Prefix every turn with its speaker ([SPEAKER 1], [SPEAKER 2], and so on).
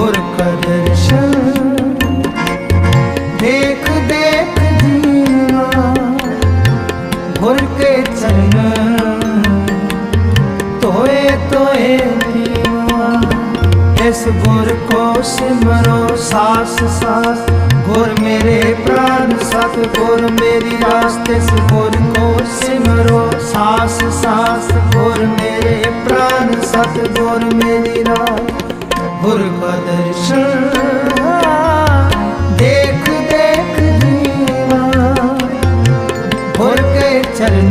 [SPEAKER 1] ਗੁਰ ਕਾ ਦਰਸ਼ਨ ਦੇਖ ਦੇਖ ਜੀਵਾ ਗੁਰ ਕੇ ਚਰਨ ਤੋਏ ਤੋਏ ਜੀਵਾ ਇਸ ਗੁਰ ਕੋ ਸਿਮਰੋ, ਸਾਸ ਸਾਸ। ਗੁਰ ਮੇਰੇ ਪ੍ਰਾਨ ਸਤ ਗੁਰ ਮੇਰੀ ਰਾਸਤੇ ਇਸ ਗੁਰ ਕੋ ਸਿਮਰੋ, ਸਾਸ ਸਾਸ। ਗੁਰ ਮੇਰੇ ਪ੍ਰਾਨ ਸਤ ਗੁਰ ਮੇਰੀ ਰਾਸ। ਗੁਰ ਕਾ ਦਰਸ਼ਨ ਦੇਖ ਦੇਖ ਜੀਵਾ ਗੁਰ ਕੇ ਚਰਨ